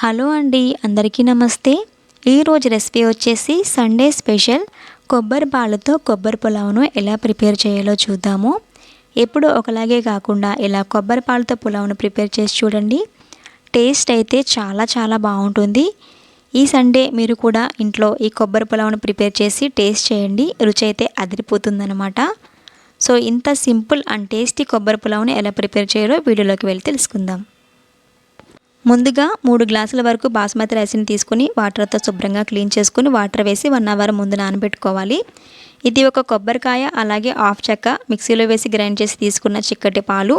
Hello అండి అందరికీ నమస్తే. ఈరోజు రెసిపీ వచ్చేసి సండే స్పెషల్. కొబ్బరి పాలతో కొబ్బరి పులావ్ను ఎలా ప్రిపేర్ చేయాలో చూద్దాము. ఎప్పుడు ఒకలాగే కాకుండా ఇలా కొబ్బరి పాలతో పులావ్ను ప్రిపేర్ చేసి చూడండి. టేస్ట్ అయితే చాలా చాలా బాగుంటుంది. ఈ సండే మీరు కూడా ఇంట్లో ఈ కొబ్బరి పులావ్ను ప్రిపేర్ చేసి టేస్ట్ చేయండి. రుచి అయితే అదిరిపోతుందనమాట సో ఇంత సింపుల్ అండ్ టేస్టీ కొబ్బరి పులావ్ని ఎలా ప్రిపేర్ చేయాలో వీడియోలోకి వెళ్ళి తెలుసుకుందాం. ముందుగా మూడు గ్లాసుల వరకు బాస్మతి రైస్ని తీసుకుని వాటర్తో శుభ్రంగా క్లీన్ చేసుకుని వాటర్ వేసి వన్ అవర్ ముందు నానబెట్టుకోవాలి. ఇది ఒక కొబ్బరికాయ అలాగే ఆఫ్ చెక్క మిక్సీలో వేసి గ్రైండ్ చేసి తీసుకున్న చిక్కటి పాలు.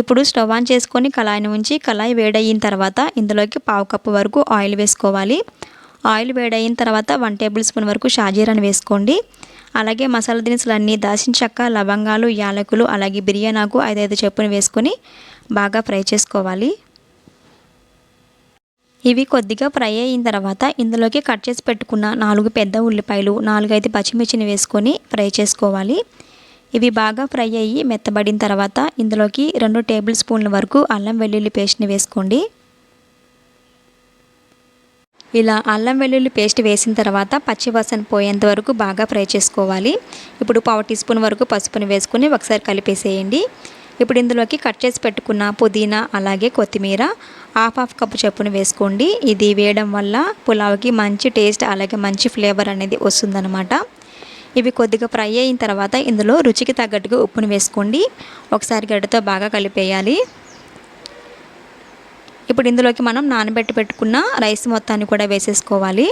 ఇప్పుడు స్టవ్ ఆన్ చేసుకొని కళాయిని ఉంచి కళాయి వేడయిన తర్వాత ఇందులోకి పావు కప్పు వరకు ఆయిల్ వేసుకోవాలి. ఆయిల్ వేడయిన తర్వాత వన్ టేబుల్ స్పూన్ వరకు షాజీరాని వేసుకోండి. అలాగే మసాలా దినుసులు అన్నీ దాచిన చెక్క లవంగాలు యాలకులు అలాగే బిర్యానాకు ఐదైదు చెప్పును వేసుకొని బాగా ఫ్రై చేసుకోవాలి. ఇవి కొద్దిగా ఫ్రై అయిన తర్వాత ఇందులోకి కట్ చేసి పెట్టుకున్న నాలుగు పెద్ద ఉల్లిపాయలు నాలుగైదు పచ్చిమిర్చిని వేసుకొని ఫ్రై చేసుకోవాలి. ఇవి బాగా ఫ్రై అయ్యి మెత్తబడిన తర్వాత ఇందులోకి రెండు టేబుల్ స్పూన్ల వరకు అల్లం వెల్లుల్లి పేస్ట్ని వేసుకోండి. ఇలా అల్లం వెల్లుల్లి పేస్ట్ వేసిన తర్వాత పచ్చివాసన పోయేంత వరకు బాగా ఫ్రై చేసుకోవాలి. ఇప్పుడు పావు టీ స్పూన్ వరకు పసుపుని వేసుకొని ఒకసారి కలిపేసేయండి. ఇప్పుడు ఇందులోకి కట్ చేసి పెట్టుకున్న పుదీనా అలాగే కొత్తిమీర హాఫ్ హాఫ్ కప్పు చొప్పున వేసుకోండి. ఇది వేయడం వల్ల పులావ్కి మంచి టేస్ట్ అలాగే మంచి ఫ్లేవర్ అనేది వస్తుందన్నమాట. ఇవి కొద్దిగా ఫ్రై అయిన తర్వాత ఇందులో రుచికి తగ్గట్టుగా ఉప్పును వేసుకోండి. ఒకసారి గడ్డతో బాగా కలిపేయాలి. ఇప్పుడు ఇందులోకి మనం నానబెట్టి పెట్టుకున్న రైస్ మొత్తాన్ని కూడా వేసేసుకోవాలి.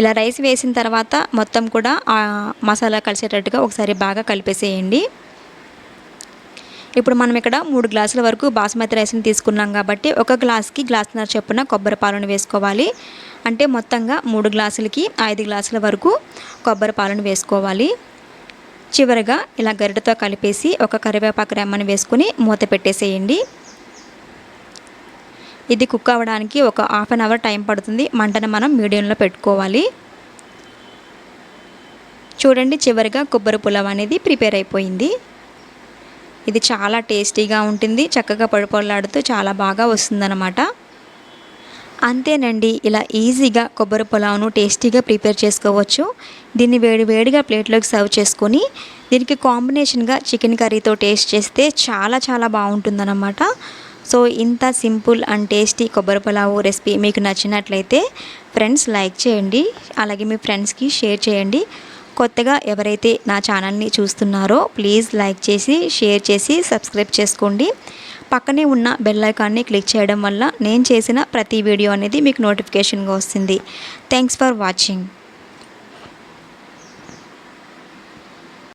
ఇలా రైస్ వేసిన తర్వాత మొత్తం కూడా మసాలా కలిసేటట్టుగా ఒకసారి బాగా కలిపేసేయండి. ఇప్పుడు మనం ఇక్కడ మూడు గ్లాసుల వరకు బాస్మతి రైస్ని తీసుకున్నాం కాబట్టి ఒక గ్లాస్కి గ్లాసున్నర చొప్పున కొబ్బరి పాలను వేసుకోవాలి. అంటే మొత్తంగా మూడు గ్లాసులకి ఐదు గ్లాసుల వరకు కొబ్బరి పాలను వేసుకోవాలి. చివరిగా ఇలా గరిటతో కలిపేసి ఒక కరివేపాకు రెమ్మని వేసుకుని మూత పెట్టేసేయండి. ఇది కుక్ అవ్వడానికి ఒక హాఫ్ అన్ అవర్ టైం పడుతుంది. మంటను మనం మీడియంలో పెట్టుకోవాలి. చూడండి చివరిగా కొబ్బరి పులావ్ అనేది ప్రిపేర్ అయిపోయింది. ఇది చాలా టేస్టీగా ఉంటుంది. చక్కగా పడిపొల్లాడుతూ చాలా బాగా వస్తుందన్నమాట. అంతేనండి ఇలా ఈజీగా కొబ్బరి పొలావును టేస్టీగా ప్రిపేర్ చేసుకోవచ్చు. దీన్ని వేడి వేడిగా ప్లేట్లోకి సర్వ్ చేసుకొని దీనికి కాంబినేషన్గా చికెన్ కర్రీతో టేస్ట్ చేస్తే చాలా చాలా బాగుంటుందన్నమాట. సో ఇంత సింపుల్ అండ్ టేస్టీ కొబ్బరి పొలావు రెసిపీ మీకు నచ్చినట్లయితే ఫ్రెండ్స్ లైక్ చేయండి. అలాగే మీ ఫ్రెండ్స్కి షేర్ చేయండి. కొత్తగా ఎవరైతే నా ఛానల్ని చూస్తున్నారో ప్లీజ్ లైక్ చేసి షేర్ చేసి సబ్స్క్రైబ్ చేసుకోండి. పక్కనే ఉన్న బెల్ ఐకాన్ని క్లిక్ చేయడం వల్ల నేను చేసిన ప్రతి వీడియో అనేది మీకు నోటిఫికేషన్గా వస్తుంది. Thanks for watching.